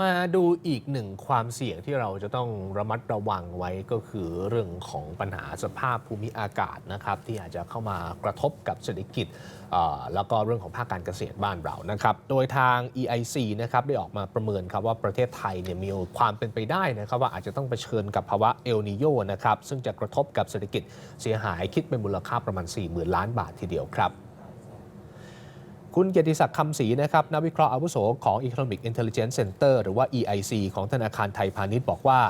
มาดูอีกหนึ่งความเสี่ยงที่เราจะต้องระมัดระวังไว้ก็คือเรื่องของปัญหาสภาพภูมิอากาศนะครับ ที่อาจจะเข้ามากระทบกับเศรษฐกิจแล้วก็เรื่องของภาคการเกษตรบ้านเรานะครับ โดยทาง EIC นะครับได้ออกมาประเมินครับว่าประเทศไทยเนี่ยมีความเป็นไปได้นะครับว่าอาจจะต้องเผชิญกับภาวะเอลนิโยนะครับซึ่งจะกระทบกับเศรษฐกิจเสียหายคิดเป็นมูลค่าประมาณ 40,000 ล้านบาททีเดียวครับ คุณเกียรติศักดิ์คำศรีนะครับนักวิเคราะห์อาวุโสของ Economic Intelligence Center หรือว่า EIC ของธนาคารไทยพาณิชย์บอกว่า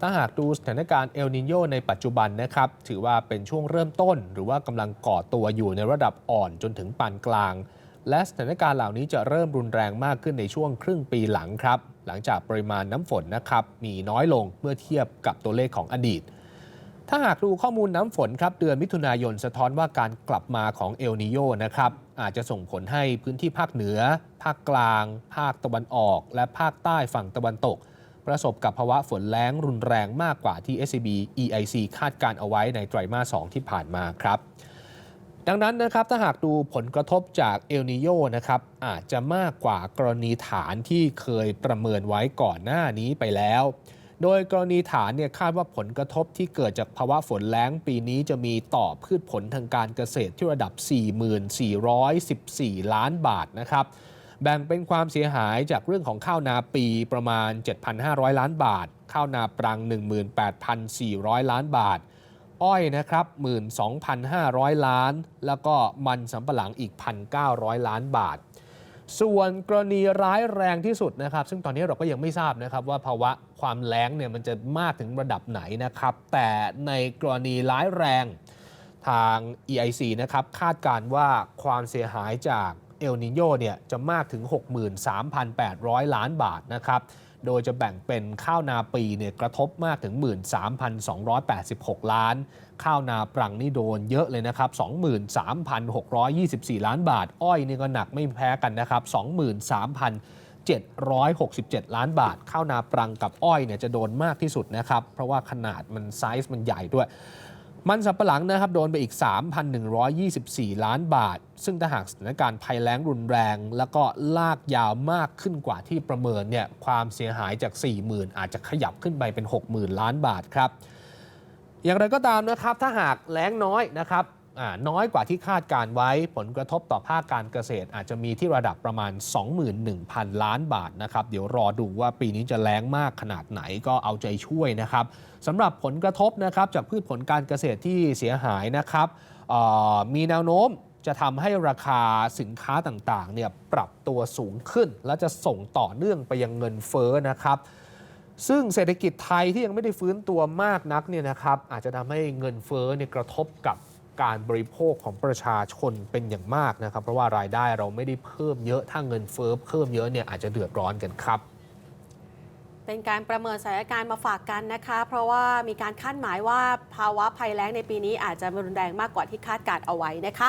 ถ้าหากดูสถานการณ์เอลนิโยในปัจจุบันนะครับ ถือว่าเป็นช่วงเริ่มต้น หรือว่ากำลังก่อตัวอยู่ในระดับอ่อนจนถึงปานกลาง และสถานการณ์เหล่านี้จะเริ่มรุนแรงมากขึ้นในช่วงครึ่งปีหลังครับ หลังจากปริมาณน้ำฝนนะครับมีน้อยลงเมื่อเทียบกับตัวเลขของอดีต ถ้าหากดูข้อมูลน้ำฝนครับเดือนมิถุนายนสะท้อนว่าการกลับมาของเอลนิโยนะครับอาจจะส่งผลให้พื้นที่ภาคเหนือ ภาคกลาง ภาคตะวันออก และภาคใต้ฝั่งตะวันตก ประสบกับภาวะฝนแล้งรุนแรงมากกว่าที่ SCB EIC คาดการเอาไว้ในไตรมาส 2 ที่ผ่านมาครับดังนั้นนะครับถ้าหากดูผลกระทบจากเอลนิโยนะครับอาจจะมากกว่ากรณีฐานที่เคยประเมินไว้ก่อนหน้านี้ไปแล้ว โดยกรณีฐานเนี่ยคาดว่าผลกระทบที่เกิดจากภาวะฝนแล้งปีนี้จะมีต่อพืชผลทางการเกษตรที่ระดับ 4414 ล้านบาทนะครับ แบ่งเป็นความเสียหายจากเรื่องของข้าวนาปีประมาณ 7,500 ล้านบาท ข้าวนาปรัง 18,400 ล้านบาท อ้อยนะครับ 12,500 ล้าน แล้วก็มันสำปะหลังอีก 1,900 ล้านบาท ส่วนกรณีร้ายแรงที่สุดนะครับ ซึ่งตอนนี้เราก็ยังไม่ทราบนะครับว่าภาวะความแล้งเนี่ยมันจะมากถึงระดับไหนนะครับ แต่ในกรณีร้ายแรงทาง EIC นะครับคาดการว่าความเสียหายจากเอลนิโยเนี่ยจะมากถึง 63,800 ล้านบาทนะครับ โดยจะแบ่งเป็นข้าวนาปีเนี่ยกระทบมากถึง 13,286 ล้าน ข้าวนาปรังนี่โดนเยอะเลยนะครับ 23,624 ล้านบาท อ้อยนี่ก็หนักไม่แพ้กันนะครับ 23,767 ล้านบาท ข้าวนาปรังกับอ้อยเนี่ยจะโดนมากที่สุดนะครับ เพราะว่าขนาดมันไซส์มันใหญ่ด้วย มันสับปะหลังนะครับโดนไปอีก 3,124 ล้านบาท ซึ่งถ้าหากสถานการณ์ภัยแล้งรุนแรง แล้วก็ลากยาวมากขึ้นกว่าที่ประเมินเนี่ยความเสียหายจาก 40,000 อาจจะขยับขึ้นไปเป็น 60,000 ล้านบาทครับ อย่างไรก็ตามนะครับถ้าหากแล้งน้อยนะครับ น้อยกว่าที่คาดการไว้ ผลกระทบต่อภาคการเกษตร อาจจะมีที่ระดับประมาณ 21,000 ล้านบาทนะครับ เดี๋ยวรอดูว่าปีนี้จะแล้งมากขนาดไหนก็เอาใจช่วยนะครับสำหรับผลกระทบนะครับจากพืชผลการเกษตรที่เสียหายนะครับมีแนวโน้มจะทำให้ราคาสินค้าต่างๆเนี่ยปรับตัวสูงขึ้น และจะส่งต่อเนื่องไปยังเงินเฟ้อนะครับซึ่งเศรษฐกิจไทยที่ยังไม่ได้ฟื้นตัวมากนักเนี่ยนะครับอาจจะทำให้เงินเฟ้อเนี่ยกระทบกับ การบริโภคของประชาชนเป็นอย่างมากนะครับ เพราะว่ารายได้เราไม่ได้เพิ่มเยอะถ้าเงินเฟ้อเพิ่มเยอะเนี่ยอาจจะเดือดร้อนกันครับเป็นการประเมินสถานการณ์มาฝากกันนะคะ เพราะว่ามีการคาดหมายว่าภาวะภัยแล้งในปีนี้อาจจะรุนแรงมากกว่าที่คาดการเอาไว้นะคะ